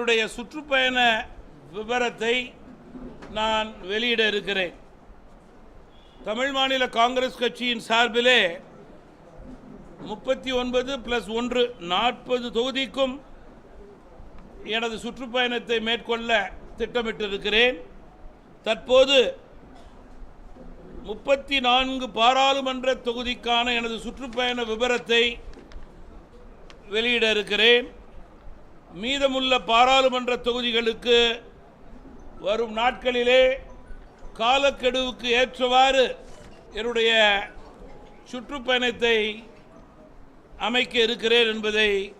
என்னுடைய சுற்றுப்பயண விவரத்தை நான் வெளியிட இருக்கிறேன். தமிழ் மாநில காங்கிரஸ் கட்சியின் சார்பிலே முப்பத்தி ஒன்பது பிளஸ் ஒன்று நாற்பது தொகுதிக்கும் எனது சுற்றுப்பயணத்தை மேற்கொள்ள திட்டமிட்டிருக்கிறேன். தற்போது முப்பத்தி நான்கு பாராளுமன்ற தொகுதிக்கான எனது சுற்றுப்பயண விவரத்தை வெளியிட இருக்கிறேன். மீதமுள்ள பாராளுமன்ற தொகுதிகளுக்கு வரும் நாட்களிலே காலக்கெடுவுக்கு ஏற்றவாறு என்னுடைய சுற்றுப்பயணத்தை அமைக்க இருக்கிறேன் என்பதை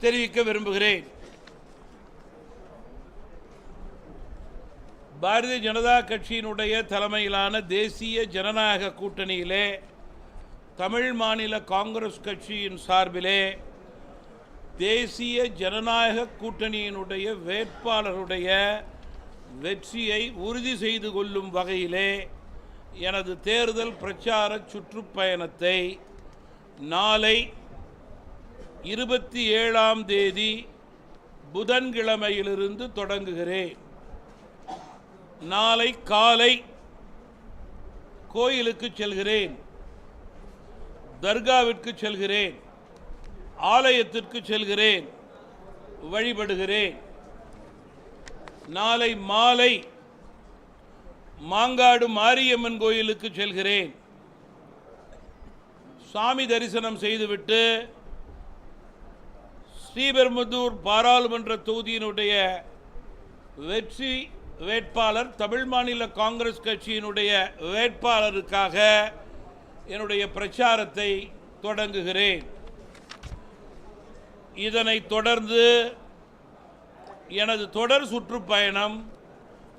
தெரிவிக்க விரும்புகிறேன். பாரதிய ஜனதா கட்சியினுடைய தலைமையிலான தேசிய ஜனநாயக கூட்டணியிலே தமிழ் மாநில காங்கிரஸ் கட்சியின் சார்பிலே தேசிய ஜனநாயக கூட்டணியினுடைய வேட்பாளருடைய வெற்றியை உறுதி செய்து கொள்ளும் வகையிலே எனது தேர்தல் பிரச்சார சுற்றுப்பயணத்தை நாளை இருபத்தி ஏழாம் தேதி புதன்கிழமையிலிருந்து தொடங்குகிறேன். நாளை காலை கோயிலுக்கு செல்கிறேன். தர்காவிற்கு செல்கிறேன். ஆலயத்திற்கு செல்கிறேன் வழிபடுகிறேன். நாளை மாலை மாங்காடு மாரியம்மன் கோயிலுக்கு செல்கிறேன். சாமி தரிசனம் செய்துவிட்டு ஸ்ரீபெரும்புதூர் பாராளுமன்ற தொகுதியினுடைய வெற்றி வேட்பாளர் தமிழ் மாநில காங்கிரஸ் கட்சியினுடைய வேட்பாளருக்காக என்னுடைய பிரச்சாரத்தை தொடங்குகிறேன். இதனைத் தொடர்ந்து எனது தொடர் சுற்றுப்பயணம்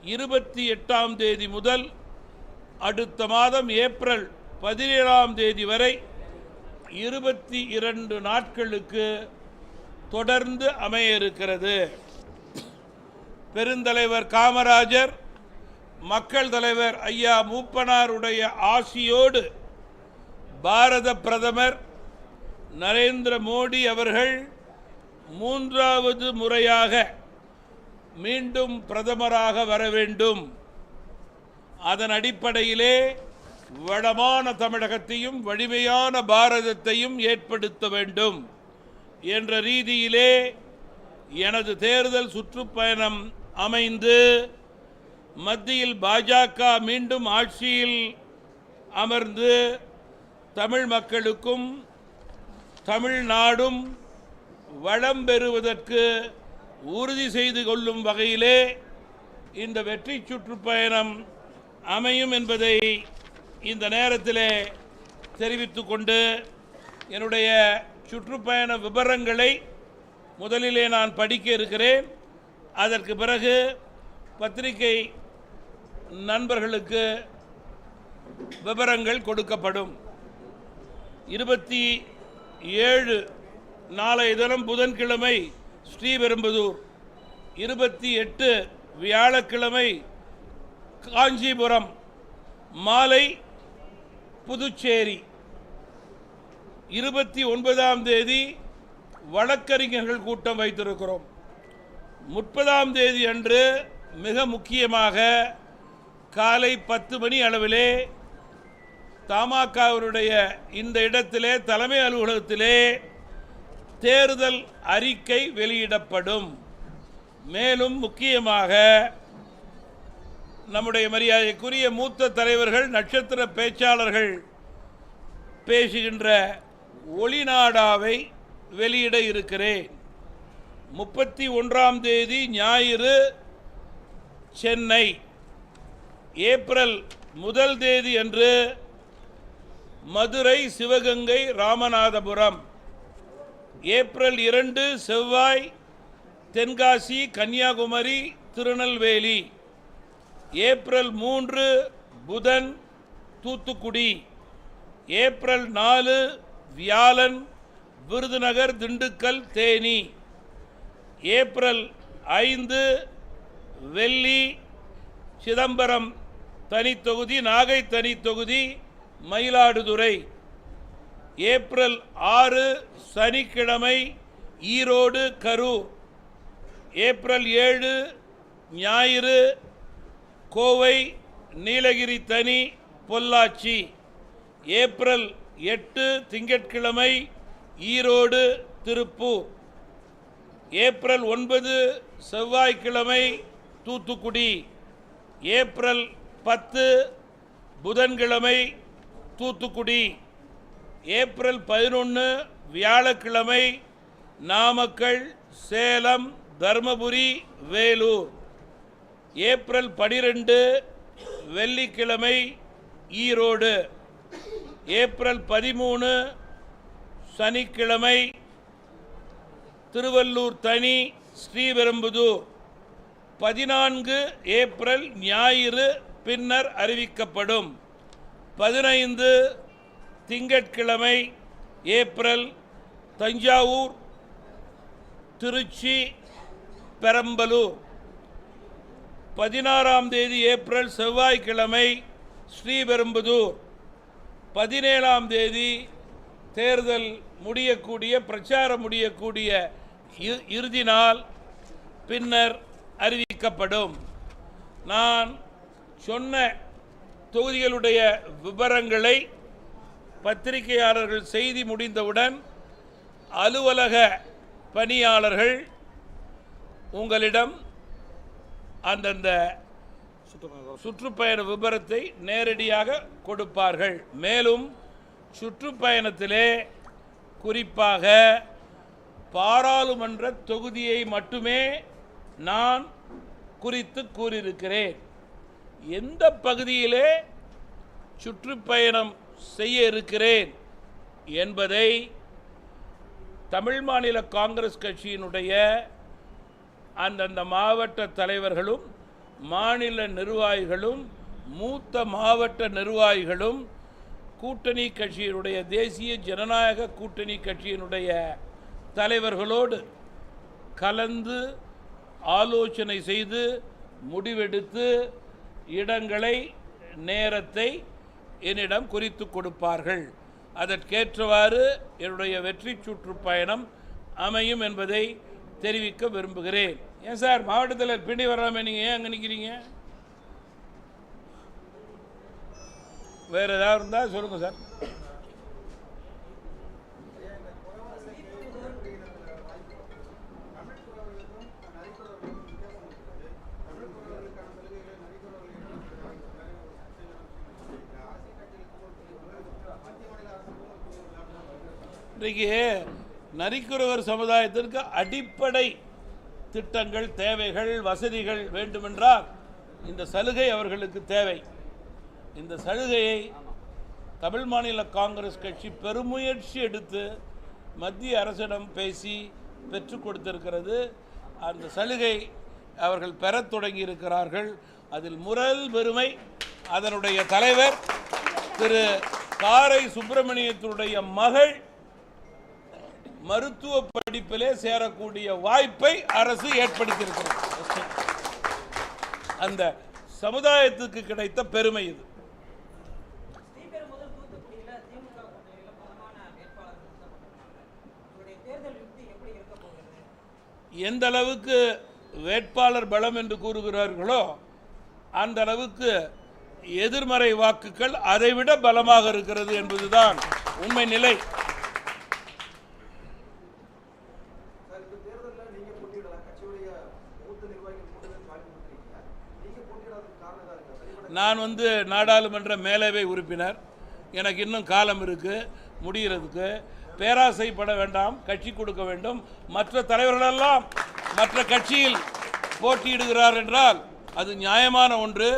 இருபத்தி எட்டாம் தேதி முதல் அடுத்த மாதம் ஏப்ரல் பதினேழாம் தேதி வரை இருபத்தி இரண்டு நாட்களுக்கு தொடர்ந்து அமைய இருக்கிறது பெருந்தலைவர் காமராஜர் மக்கள் தலைவர் ஐயா மூப்பனாருடைய ஆசியோடு பாரத பிரதமர் நரேந்திர மோடி அவர்கள் மூன்றாவது முறையாக மீண்டும் பிரதமராக வர வேண்டும். அதன் அடிப்படையிலே வளமான தமிழகத்தையும் வலிமையான பாரதத்தையும் ஏற்படுத்த வேண்டும் என்ற ரீதியிலே எனது தேர்தல் சுற்றுப்பயணம் அமைந்து மத்தியில் பாஜக மீண்டும் ஆட்சியில் அமர்ந்து தமிழ் மக்களுக்கும் தமிழ்நாடும் வளம் பெறுவதற்கு உறுதி செய்து கொள்ளும் வகையிலே இந்த வெற்றி சுற்றுப்பயணம் அமையும் என்பதை இந்த நேரத்திலே தெரிவித்து கொண்டு என்னுடைய சுற்றுப்பயண விவரங்களை முதலிலே நான் படிக்க இருக்கிறேன். அதற்கு பிறகு பத்திரிகை நண்பர்களுக்கு விவரங்கள் கொடுக்கப்படும். இருபத்தி ஏழு நாளைய தினம் புதன்கிழமை ஸ்ரீபெரும்புதூர். இருபத்தி எட்டு வியாழக்கிழமை காஞ்சிபுரம் மாலை புதுச்சேரி. இருபத்தி ஒன்பதாம் தேதி வழக்கறிஞர்கள் கூட்டம் வைத்திருக்கிறோம். முப்பதாம் தேதி அன்று மிக முக்கியமாக காலை பத்து மணி அளவிலே தமாகவருடைய இந்த இடத்திலே தலைமை அலுவலகத்திலே தேர்தல் அறிக்கை வெளியிடப்படும். மேலும் முக்கியமாக நம்முடைய மரியாதைக்குரிய மூத்த தலைவர்கள் நட்சத்திர பேச்சாளர்கள் பேசுகின்ற ஒளிநாடாவை வெளியிட இருக்கிறேன். முப்பத்தி ஒன்றாம் தேதி ஞாயிறு சென்னை. ஏப்ரல் முதல் தேதி அன்று மதுரை சிவகங்கை ராமநாதபுரம். ஏப்ரல் இரண்டு செவ்வாய் தென்காசி கன்னியாகுமரி திருநெல்வேலி. ஏப்ரல் மூன்று புதன் தூத்துக்குடி. ஏப்ரல் நாலு வியாழன் விருதுநகர் திண்டுக்கல் தேனி. ஏப்ரல் ஐந்து வெள்ளி சிதம்பரம் தனித்தொகுதி நாகை தனித்தொகுதி மயிலாடுதுறை. ஏப்ரல் ஆறு சனிக்கிழமை ஈரோடு கரூர் ஏப்ரல் ஏழு ஞாயிறு கோவை நீலகிரி தனி பொள்ளாச்சி. ஏப்ரல் எட்டு திங்கட்கிழமை ஈரோடு திருப்பூர். ஏப்ரல் ஒன்பது செவ்வாய்க்கிழமை தூத்துக்குடி. ஏப்ரல் பத்து புதன்கிழமை தூத்துக்குடி. ஏப்ரல் பதினொன்று வியாழக்கிழமை நாமக்கல் சேலம் தருமபுரி வேலூர். ஏப்ரல் பனிரெண்டு வெள்ளிக்கிழமை ஈரோடு. ஏப்ரல் பதிமூணு சனிக்கிழமை திருவள்ளூர் தனி ஸ்ரீபெரும்புதூர். பதினான்கு ஏப்ரல் ஞாயிறு பின்னர் அறிவிக்கப்படும். பதினைந்து திங்கட்கிழமை ஏப்ரல் தஞ்சாவூர் திருச்சி பெரம்பலூர். பதினாறாம் தேதி ஏப்ரல் செவ்வாய்க்கிழமை ஸ்ரீபெரும்புதூர். பதினேழாம் தேதி தேர்தல் முடியக்கூடிய பிரச்சாரம் முடியக்கூடிய இ- இறுதி நாள் பின்னர் அறிவிக்கப்படும். நான் சொன்ன தொகுதிகளுடைய விவரங்களை பத்திரிகையாளர்கள் செய்தி முடிந்தவுடன் அலுவலக பணியாளர்கள் உங்களிடம் அந்தந்த சுற்றுப்பயண விபரத்தை நேரடியாக கொடுப்பார்கள். மேலும் சுற்றுப்பயணத்திலே குறிப்பாக பாராளுமன்ற தொகுதியை மட்டுமே நான் குறித்து கூறியிருக்கிறேன். எந்த பகுதியிலே சுற்றுப்பயணம் செய்ய இருக்கிறேன் என்பதை தமிழ் மாநில காங்கிரஸ் கட்சியினுடைய அந்தந்த மாவட்ட தலைவர்களும் மாநில நிர்வாகிகளும் மூத்த மாவட்ட நிர்வாகிகளும் கூட்டணி கட்சியினுடைய தேசிய ஜனநாயக கூட்டணி கட்சியினுடைய தலைவர்களோடு கலந்து ஆலோசனை செய்து முடிவெடுத்து இடங்களை நேரத்தை என்னிடம் குறித்து கொடுப்பார்கள். அதற்கேற்றவாறு என்னுடைய வெற்றி சுற்றுப்பயணம் அமையும் என்பதை தெரிவிக்க விரும்புகிறேன். ஏன் சார் மாவட்டத்தில் பின்னி வராமல் நீங்கள் ஏன் அங்கே நிற்கிறீங்க வேறு ஏதாவது இருந்தால் சொல்லுங்கள் சார். இன்றைக்கு நரிக்குறவர் சமுதாயத்திற்கு அடிப்படை திட்டங்கள் தேவைகள் வசதிகள் வேண்டுமென்றால் இந்த சலுகை அவர்களுக்கு தேவை. இந்த சலுகையை தமிழ் மாநில காங்கிரஸ் கட்சி பெருமுயற்சி எடுத்து மத்திய அரசிடம் பேசி பெற்றுக் கொடுத்திருக்கிறது. அந்த சலுகை அவர்கள் பெறத் தொடங்கி இருக்கிறார்கள் அதில் முரல் பெருமை அதனுடைய தலைவர் திரு காரை சுப்பிரமணியத்தினுடைய மகள் மருத்துவ படிப்பிலே சேரக்கூடிய வாய்ப்பை அரசு ஏற்படுத்தியிருக்கிறது. அந்த சமுதாயத்துக்கு கிடைத்த பெருமை இது. எந்த அளவுக்கு வேட்பாளர் பலம் என்று கூறுகிறார்களோ அந்த அளவுக்கு எதிர்மறை வாக்குகள் அதைவிட பலமாக இருக்கிறது என்பதுதான் உண்மை நிலை சார் இந்த தேர்தலில் நீங்க போட்டியிடலாம் கட்சியுடைய மூத்த நிர்வாகிகள் போட்டியிட வாய்ப்பு கொடுத்துருக்கீங்க நீங்க போட்டியிடாததுக்கு காரணம் தான் இருக்கா தனிப்பட்ட நான் வந்து நாடாளுமன்ற மேலவை உறுப்பினர். எனக்கு இன்னும் காலம் இருக்குது முடிகிறதுக்கு பேராசைப்பட வேண்டாம் கட்சி கொடுக்க வேண்டும். மற்ற தலைவர்களெல்லாம் மற்ற கட்சியில் போட்டியிடுகிறார் என்றால் அது நியாயமான ஒன்று.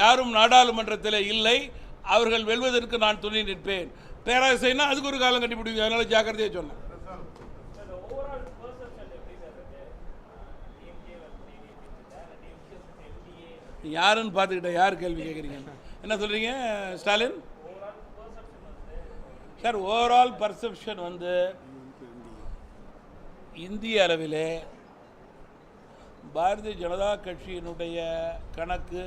யாரும் நாடாளுமன்றத்தில் இல்லை. அவர்கள் வெல்வதற்கு நான் துணை நிற்பேன். பேராசைன்னா அதுக்கு ஒரு காலம் கட்டி பிடிக்கும் அதனால ஜாக்கிரதையாக சொன்னேன் யாருன்னு பார்த்துக்கிட்ட யார் கேள்வி கேட்குறீங்க? என்ன சொல்கிறீங்க ஸ்டாலின்? சார் ஓவரால் பர்செப்ஷன் வந்து இந்திய அளவில் பாரதிய ஜனதா கட்சியினுடைய கணக்கு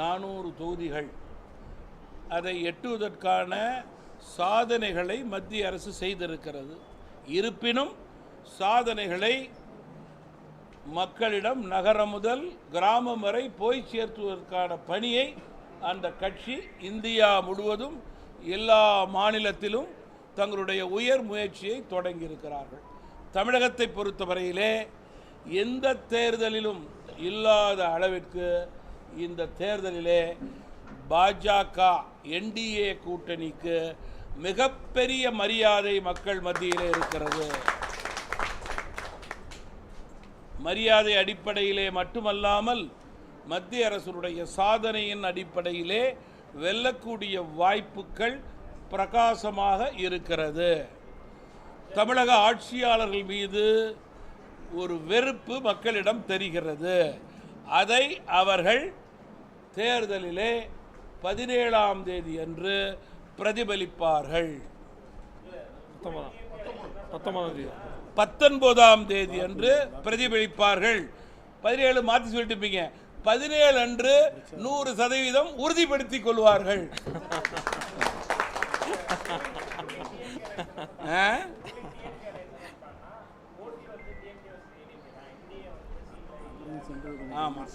நானூறு தொகுதிகள். அதை எட்டுவதற்கான சாதனைகளை மத்திய அரசு செய்திருக்கிறது. இருப்பினும் சாதனைகளை மக்களிடம் நகரம் முதல் கிராமம் வரை போய் சேர்த்துவதற்கான பணியை அந்த கட்சி இந்தியா முழுவதும் எல்லா மாநிலத்திலும் தங்களுடைய உயர் முயற்சியை தொடங்கியிருக்கிறார்கள். தமிழகத்தை பொறுத்தவரையிலே எந்த தேர்தலிலும் இல்லாத அளவிற்கு இந்த தேர்தலிலே பாஜக என்டிஏ கூட்டணிக்கு மிகப்பெரிய மரியாதை மக்கள் மத்தியிலே இருக்கிறது. மரியாதை அடிப்படையிலே மட்டுமல்லாமல் மத்திய அரசுடைய சாதனையின் அடிப்படையிலே வெல்லக்கூடிய வாய்ப்புகள் பிரகாசமாக இருக்கிறது. தமிழக ஆட்சியாளர்கள் மீது ஒரு வெறுப்பு மக்களிடம் தெரிகிறது. அதை அவர்கள் தேர்தலிலே பதினேழாம் தேதி அன்று பிரதிபலிப்பார்கள். பத்தொன்பதாம் தேதி. பத்தொன்பதாம் தேதி அன்று பிரதிபலிப்பார்கள். பதினேழு மாற்றி சொல்லிட்டு இருப்பீங்க பதினேழு அன்று நூறு சதவீதம் உறுதிப்படுத்திக் கொள்வார்கள். ஆமாம்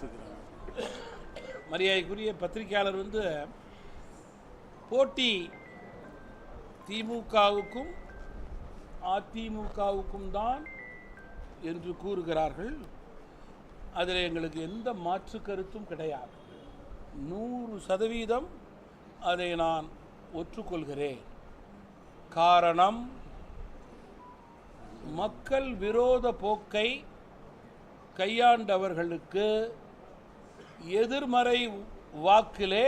மரியாதைக்குரிய பத்திரிகையாளர் வந்து போட்டி திமுகவுக்கும் அதிமுகவுக்கும் தான் என்று கூறுகிறார்கள். அதில் எங்களுக்கு எந்த மாற்று கருத்தும் கிடையாது. நூறு சதவீதம் அதை நான் ஒற்றுக்கொள்கிறேன். காரணம் மக்கள் விரோத போக்கை கையாண்டவர்களுக்கு எதிர்மறை வாக்கிலே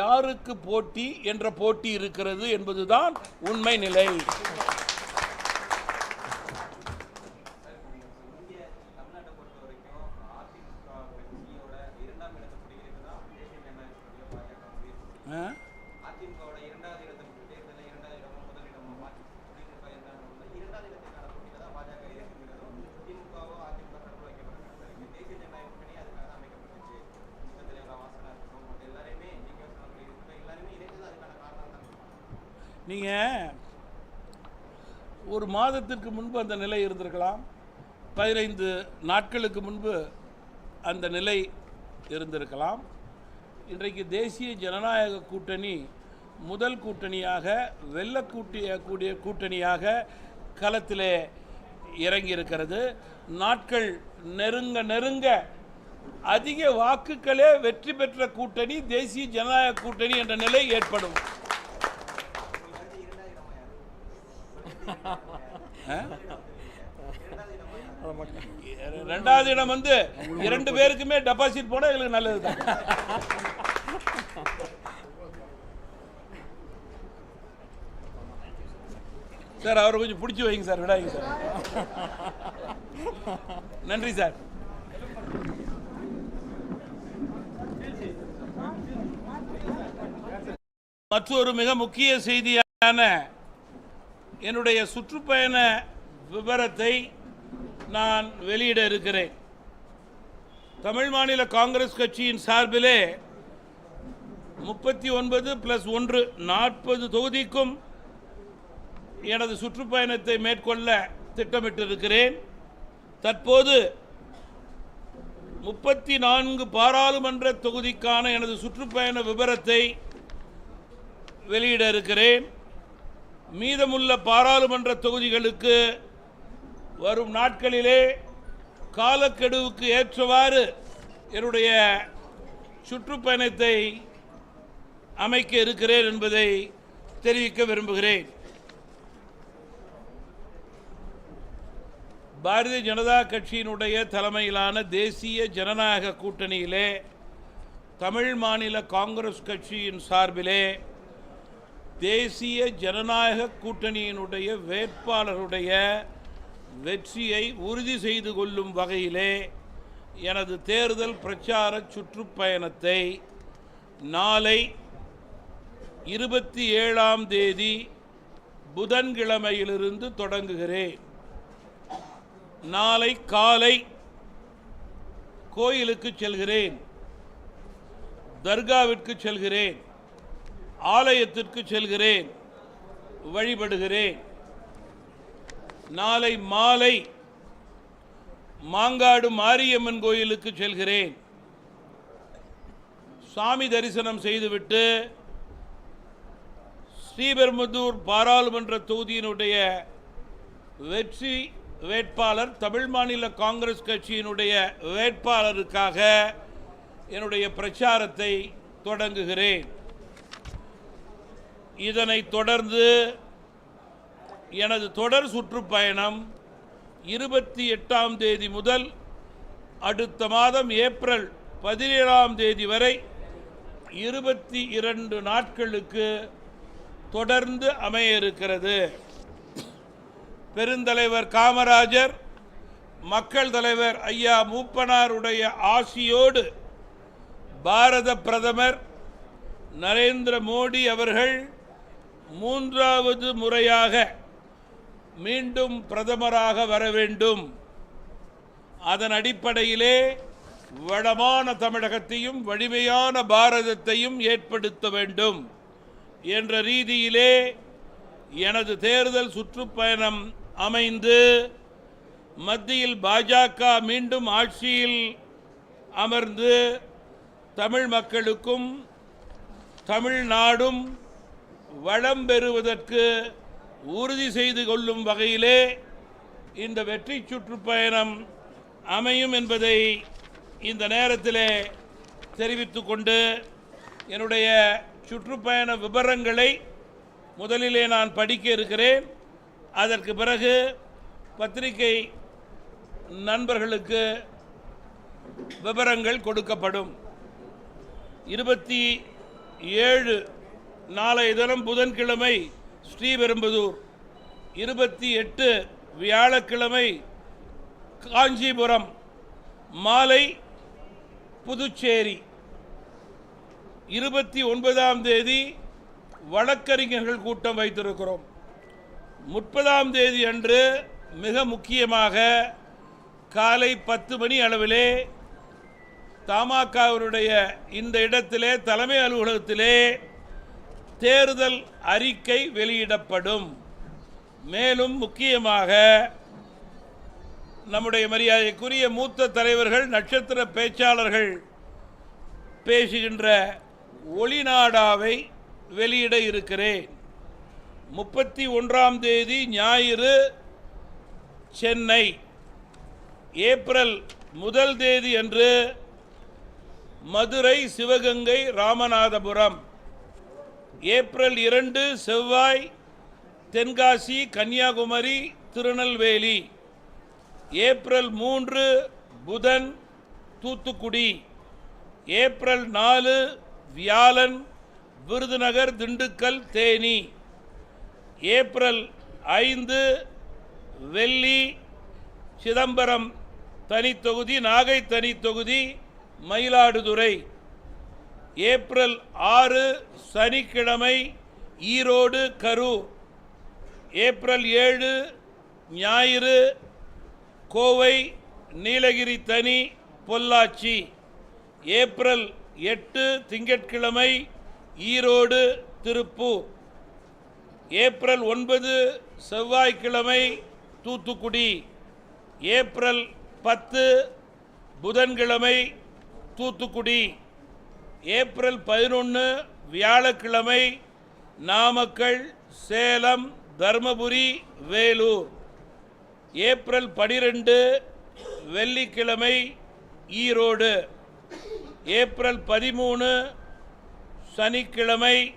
யாருக்கு போட்டி என்ற போட்டி இருக்கிறது என்பதுதான் உண்மை நிலை. மாதத்திற்கு முன்பு அந்த நிலை இருந்திருக்கலாம். பதினைந்து நாட்களுக்கு முன்பு அந்த நிலை இருந்திருக்கலாம். இன்றைக்கு தேசிய ஜனநாயக கூட்டணி முதல் கூட்டணியாக வெல்லக்கூட்டிய கூடிய கூட்டணியாக களத்திலே இறங்கியிருக்கிறது. நாட்கள் நெருங்க நெருங்க அதிக வாக்குகளே வெற்றி பெற்ற கூட்டணி தேசிய ஜனநாயக கூட்டணி என்ற நிலை ஏற்படும். ரெண்டாவது இடம் வந்து இரண்டு பேருக்குமே டெபாசிட் போனால் எங்களுக்கு நல்லது தான். சார் அவரை கொஞ்சம் பிடிச்சி வைங்க சார் விடாதீங்க சார் நன்றி சார் மற்றொரு மிக முக்கிய செய்தியான என்னுடைய சுற்றுப்பயண விவரத்தை நான் வெளியிட இருக்கிறேன். தமிழ் மாநில காங்கிரஸ் கட்சியின் சார்பிலே முப்பத்தி ஒன்பது பிளஸ் ஒன்று நாற்பது தொகுதிக்கும் எனது சுற்றுப்பயணத்தை மேற்கொள்ள திட்டமிட்டிருக்கிறேன். தற்போது முப்பத்தி நான்கு பாராளுமன்ற தொகுதிக்கான எனது சுற்றுப்பயண விவரத்தை வெளியிட இருக்கிறேன். மீதமுள்ள பாராளுமன்ற தொகுதிகளுக்கு வரும் நாட்களிலே காலக்கெடுவுக்கு ஏற்றவாறு என்னுடைய சுற்றுப்பயணத்தை அமைக்க இருக்கிறேன் என்பதை தெரிவிக்க விரும்புகிறேன். பாரதிய ஜனதா கட்சியினுடைய தலைமையிலான தேசிய ஜனநாயக கூட்டணியிலே தமிழ் மாநில காங்கிரஸ் கட்சியின் சார்பிலே தேசிய ஜனநாயக கூட்டணியினுடைய வேட்பாளருடைய வெற்றியை உறுதி செய்து கொள்ளும் வகையிலே எனது தேர்தல் பிரச்சார சுற்றுப்பயணத்தை நாளை இருபத்தி ஏழாம் தேதி புதன்கிழமையிலிருந்து தொடங்குகிறேன். நாளை காலை கோயிலுக்கு செல்கிறேன். தர்காவிற்கு செல்கிறேன். ஆலயத்திற்கு செல்கிறேன் வழிபடுகிறேன். நாளை மாலை மாங்காடு மாரியம்மன் கோயிலுக்கு செல்கிறேன். சாமி தரிசனம் செய்துவிட்டு ஸ்ரீபெரும்புதூர் பாராளுமன்ற தொகுதியினுடைய வெற்றி வேட்பாளர் தமிழ் மாநில காங்கிரஸ் கட்சியினுடைய வேட்பாளருக்காக என்னுடைய பிரச்சாரத்தை தொடங்குகிறேன். இதனைத் தொடர்ந்து எனது தொடர் சுற்றுப்பயணம் இருபத்தி எட்டாம் தேதி முதல் அடுத்த மாதம் ஏப்ரல் பதினேழாம் தேதி வரை இருபத்தி இரண்டு நாட்களுக்கு தொடர்ந்து அமைய இருக்கிறது பெருந்தலைவர் காமராஜர் மக்கள் தலைவர் ஐயா மூப்பனாருடைய ஆசியோடு பாரத பிரதமர் நரேந்திர மோடி அவர்கள் மூன்றாவது முறையாக மீண்டும் பிரதமராக வர வேண்டும். அதன் அடிப்படையிலே வளமான தமிழகத்தையும் வலிமையான பாரதத்தையும் ஏற்படுத்த வேண்டும் என்ற ரீதியிலே எனது தேர்தல் சுற்றுப்பயணம் அமைந்து மத்தியில் பாஜக மீண்டும் ஆட்சியில் அமர்ந்து தமிழ் மக்களுக்கும் தமிழ்நாடும் வளம் பெறுவதற்கு உறுதி செய்து கொள்ளும் வகையிலே இந்த வெற்றி சுற்றுப்பயணம் அமையும் என்பதை இந்த நேரத்திலே தெரிவித்து கொண்டு என்னுடைய சுற்றுப்பயண விவரங்களை முதலிலே நான் படிக்க இருக்கிறேன். அதற்கு பிறகு பத்திரிகை நண்பர்களுக்கு விவரங்கள் கொடுக்கப்படும். இருபத்தி ஏழு நாளைய தினம் புதன்கிழமை ஸ்ரீபெரும்புதூர். இருபத்தி எட்டு வியாழக்கிழமை காஞ்சிபுரம் மாலை புதுச்சேரி. இருபத்தி ஒன்பதாம் தேதி வழக்கறிஞர்கள் கூட்டம் வைத்திருக்கிறோம். முப்பதாம் தேதி அன்று மிக முக்கியமாக காலை பத்து மணி அளவிலே தமாகவினுடைய இந்த இடத்திலே தலைமை அலுவலகத்திலே தேர்தல் அறிக்கை வெளியிடப்படும். மேலும் முக்கியமாக நம்முடைய மரியாதைக்குரிய மூத்த தலைவர்கள் நட்சத்திர பேச்சாளர்கள் பேசுகின்ற ஒளிநாடாவை வெளியிட இருக்கிறேன். முப்பத்தி ஒன்றாம் தேதி ஞாயிறு சென்னை. ஏப்ரல் முதல் தேதி அன்று மதுரை சிவகங்கை ராமநாதபுரம். ஏப்ரல் இரண்டு செவ்வாய் தென்காசி கன்னியாகுமரி திருநெல்வேலி. ஏப்ரல் மூன்று புதன் தூத்துக்குடி. ஏப்ரல் நாலு வியாழன் விருதுநகர் திண்டுக்கல் தேனி. ஏப்ரல் ஐந்து வெள்ளி சிதம்பரம் தனித்தொகுதி நாகை தனித்தொகுதி மயிலாடுதுறை. ஏப்ரல் ஆறு சனிக்கிழமை ஈரோடு கரூர். ஏப்ரல் ஏழு ஞாயிறு கோவை நீலகிரி தனி பொள்ளாச்சி. ஏப்ரல் எட்டு திங்கட்கிழமை ஈரோடு திருப்பூர். ஏப்ரல் ஒன்பது செவ்வாய்க்கிழமை தூத்துக்குடி. ஏப்ரல் பத்து புதன்கிழமை தூத்துக்குடி. ஏப்ரல் பதினொன்று வியாழக்கிழமை நாமக்கல் சேலம் தருமபுரி வேலூர். ஏப்ரல் பனிரெண்டு வெள்ளிக்கிழமை ஈரோடு. ஏப்ரல் பதிமூணு சனிக்கிழமை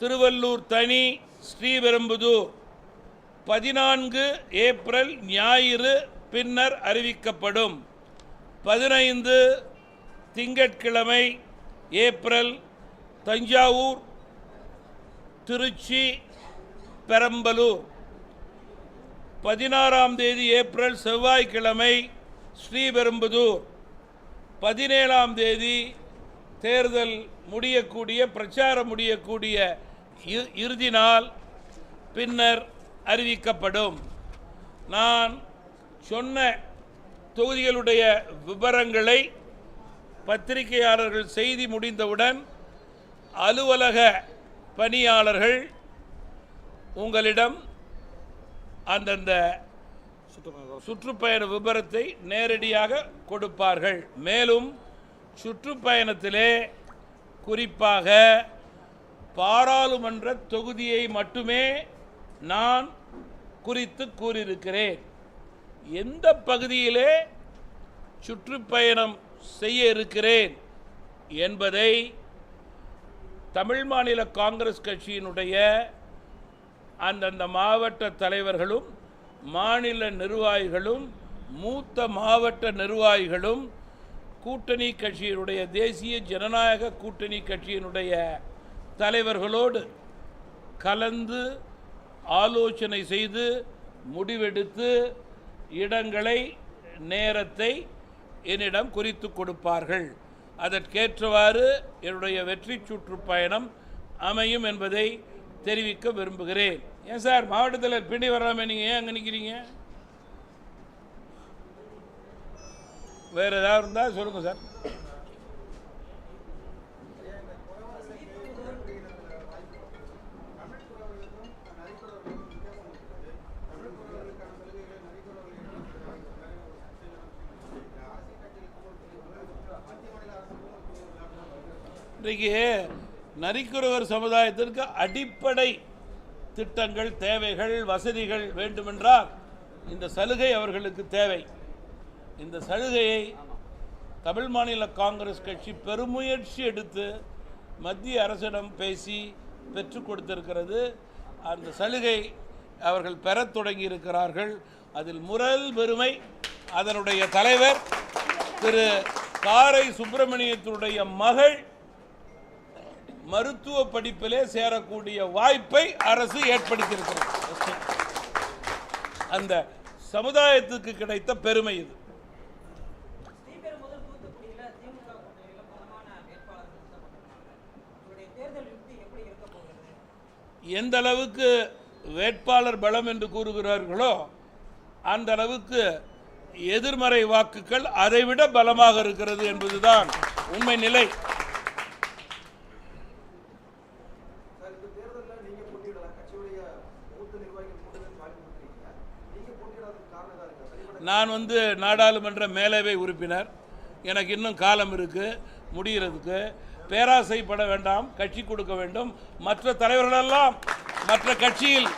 திருவள்ளூர் தனி ஸ்ரீபெரும்புதூர். பதினான்கு ஏப்ரல் ஞாயிறு பின்னர் அறிவிக்கப்படும். பதினைந்து திங்கட்கிழமை ஏப்ரல் தஞ்சாவூர் திருச்சி பெரம்பலூர். பதினாறாம் தேதி ஏப்ரல் செவ்வாய்க்கிழமை ஸ்ரீபெரும்புதூர். பதினேழாம் தேதி தேர்தல் முடியக்கூடிய பிரச்சாரம் முடியக்கூடிய இ- இறுதி நாள் பின்னர் அறிவிக்கப்படும். நான் சொன்ன தொகுதிகளுடைய விவரங்களை பத்திரிகையாளர்கள் செய்தி முடிந்தவுடன் அலுவலக பணியாளர்கள் உங்களிடம் அந்தந்த சுற்றுப்பயண விபரத்தை நேரடியாக கொடுப்பார்கள். மேலும் சுற்றுப்பயணத்திலே குறிப்பாக பாராளுமன்ற தொகுதியை மட்டுமே நான் குறித்து கூறியிருக்கிறேன். எந்த பகுதியிலே சுற்றுப்பயணம் செய்ய இருக்கிறேன் என்பதை தமிழ் மாநில காங்கிரஸ் கட்சியினுடைய அந்தந்த மாவட்ட தலைவர்களும் மாநில நிர்வாகிகளும் மூத்த மாவட்ட நிர்வாகிகளும் கூட்டணி கட்சியினுடைய தேசிய ஜனநாயக கூட்டணி கட்சியினுடைய தலைவர்களோடு கலந்து ஆலோசனை செய்து முடிவெடுத்து இடங்களை நேரத்தை என்னிடம் குறித்து கொடுப்பார்கள். அதற்கேற்றவாறு என்னுடைய வெற்றி சுற்றுப்பயணம் அமையும் என்பதை தெரிவிக்க விரும்புகிறேன். ஏன் சார்? மாவட்டத்தில் பின்னி வராமல் நீங்கள் ஏன் அங்கே நிற்கிறீங்க வேறு ஏதாவது இருந்தால் சொல்லுங்கள் சார். இன்றைக்கு நரிக்குறவர் சமுதாயத்திற்கு அடிப்படை திட்டங்கள் தேவைகள் வசதிகள் வேண்டுமென்றால் இந்த சலுகை அவர்களுக்கு தேவை. இந்த சலுகையை தமிழ் மாநில காங்கிரஸ் கட்சி பெருமுயற்சி எடுத்து மத்திய அரசிடம் பேசி பெற்றுக் கொடுத்திருக்கிறது. அந்த சலுகை அவர்கள் பெறத் தொடங்கி இருக்கிறார்கள் அதில் முரல் பெருமை அதனுடைய தலைவர் திரு காரை சுப்பிரமணியத்தினுடைய மகள் மருத்துவ படிப்பிலே சேரக்கூடிய வாய்ப்பை அரசு ஏற்படுத்தியிருக்கிறது. அந்த சமுதாயத்துக்கு கிடைத்த பெருமை இது. எந்த அளவுக்கு வேட்பாளர் பலம் என்று கூறுகிறார்களோ அந்த அளவுக்கு எதிர்மறை வாக்குகள் அதைவிட பலமாக இருக்கிறது என்பதுதான் உண்மை நிலை சார் இந்த தேர்தலில் நீங்க போட்டியிடலாம் கட்சியுடைய மூத்த நிர்வாகிகள் கூட்டத்தில் வாங்கி கொடுத்துருக்கீங்க நீங்க போட்டியிடாததுக்கு காரணம் தான் இருக்கா தனிப்பட்ட நான் வந்து நாடாளுமன்ற மேலவை உறுப்பினர். எனக்கு இன்னும் காலம் இருக்குது முடிகிறதுக்கு பேராசைப்பட வேண்டாம் கட்சி கொடுக்க வேண்டும். மற்ற தலைவர்களெல்லாம் மற்ற கட்சியில்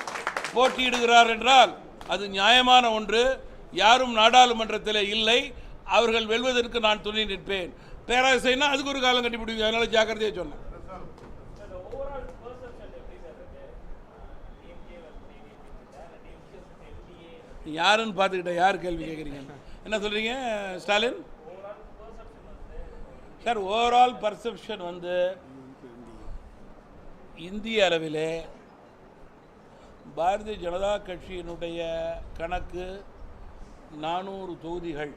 போட்டியிடுகிறார் என்றால் அது நியாயமான ஒன்று. யாரும் நாடாளுமன்றத்தில் இல்லை. அவர்கள் வெல்வதற்கு நான் துணை நிற்பேன். பேராசைன்னா அதுக்கு ஒரு காலம் கட்டி பிடிக்கும் அதனால் ஜாக்கிரதையாக சொன்னேன் யாருன்னு பார்த்துக்கிட்ட யார் கேள்வி கேட்குறீங்க? என்ன சொல்கிறீங்க ஸ்டாலின்? சார் ஓவரால் பர்செப்ஷன் வந்து இந்திய அளவில் பாரதிய ஜனதா கட்சியினுடைய கணக்கு நானூறு தொகுதிகள்.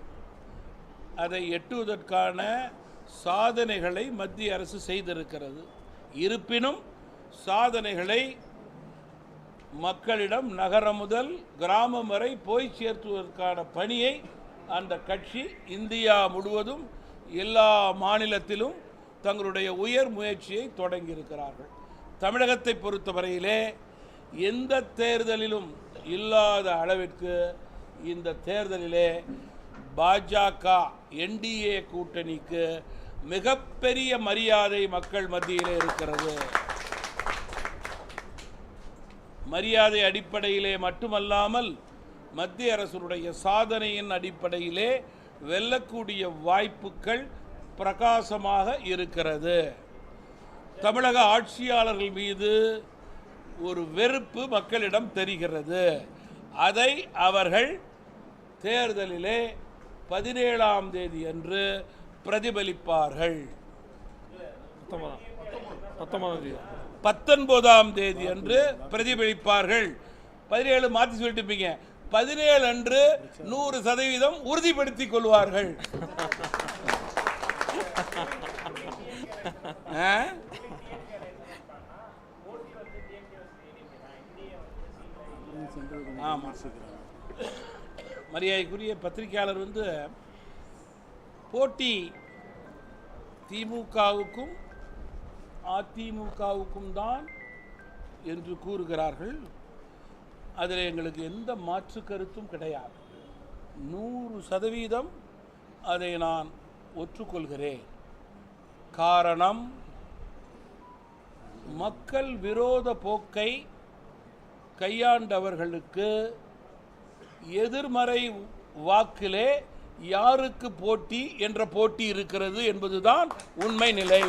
அதை எட்டுவதற்கான சாதனைகளை மத்திய அரசு செய்திருக்கிறது. இருப்பினும் சாதனைகளை மக்களிடம் நகரம் முதல் கிராமம் வரை போய் சேர்த்துவதற்கான பணியை அந்த கட்சி இந்தியா முழுவதும் எல்லா மாநிலத்திலும் தங்களுடைய உயர் முயற்சியை தொடங்கியிருக்கிறார்கள். தமிழகத்தை பொறுத்தவரையிலே எந்த தேர்தலிலும் இல்லாத அளவிற்கு இந்த தேர்தலிலே பாஜக என்டிஏ கூட்டணிக்கு மிகப்பெரிய மரியாதை மக்கள் மத்தியிலே இருக்கிறது. மரியாதை அடிப்படையிலே மட்டுமல்லாமல் மத்திய அரசுடைய சாதனையின் அடிப்படையிலே வெல்லக்கூடிய வாய்ப்புகள் பிரகாசமாக இருக்கிறது. தமிழக ஆட்சியாளர்கள் மீது ஒரு வெறுப்பு மக்களிடம் தெரிகிறது. அதை அவர்கள் தேர்தலிலே பதினேழாம் தேதி அன்று பிரதிபலிப்பார்கள். பத்தொன்பதாம் தேதி. அன்று பிரதிபலிப்பார்கள். பதினேழு மாற்றி சொல்லிட்டு இருப்பீங்க பதினேழு அன்று நூறு சதவீதம் உறுதிப்படுத்திக் கொள்வார்கள். ஆ? மரியாதைக்குரிய பத்திரிகையாளர் வந்து போட்டி திமுகவுக்கும் அதிமுகவுக்கும் தான் என்று கூறுகிறார்கள். அதில் எங்களுக்கு எந்த மாற்று கருத்தும் கிடையாது. நூறு சதவீதம் அதை நான் ஒற்றுக்கொள்கிறேன். காரணம் மக்கள் விரோத போக்கை கையாண்டவர்களுக்கு எதிர்மறை வாக்கிலே யாருக்கு போட்டி என்ற போட்டி இருக்கிறது என்பதுதான் உண்மை நிலை.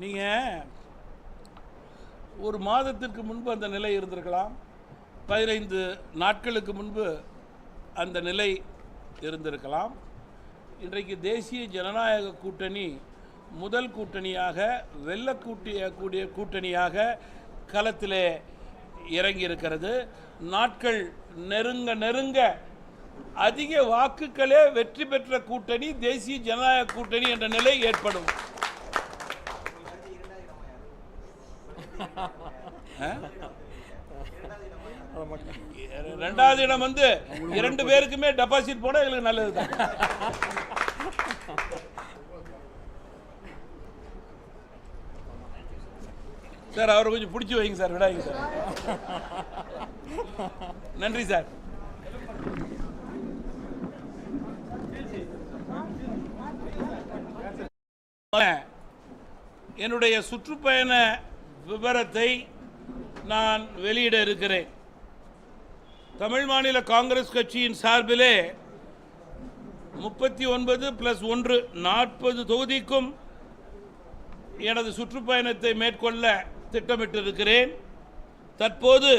நீங்கள் ஒரு மாதத்திற்கு முன்பு அந்த நிலை இருந்திருக்கலாம். பதினைந்து நாட்களுக்கு முன்பு அந்த நிலை இருந்திருக்கலாம். இன்றைக்கு தேசிய ஜனநாயக கூட்டணி முதல் கூட்டணியாக வெல்லக்கூட்டிய கூடிய கூட்டணியாக களத்திலே இறங்கியிருக்கிறது. நாட்கள் நெருங்க நெருங்க அதிக வாக்குகளே வெற்றி பெற்ற கூட்டணி தேசிய ஜனநாயக கூட்டணி என்ற நிலை ஏற்படும். ரெண்டாவது இடம் வந்து இரண்டு பேருக்குமே டெபாசிட் போட எங்களுக்கு நல்லது தான். சார் அவரை கொஞ்சம் பிடிச்சி வைங்க சார் விடாதீங்க சார். நன்றி சார். என்னுடைய சுற்றுப்பயண விவரத்தை நான் வெளியிட இருக்கிறேன். தமிழ் மாநில காங்கிரஸ் கட்சியின் சார்பிலே முப்பத்தி ஒன்பது பிளஸ் ஒன்று நாற்பது தொகுதிக்கும் எனது சுற்றுப்பயணத்தை மேற்கொள்ள திட்டமிட்டிருக்கிறேன். தற்போது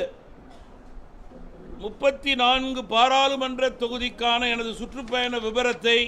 முப்பத்தி நான்கு பாராளுமன்ற தொகுதிக்கான எனது சுற்றுப்பயண விவரத்தை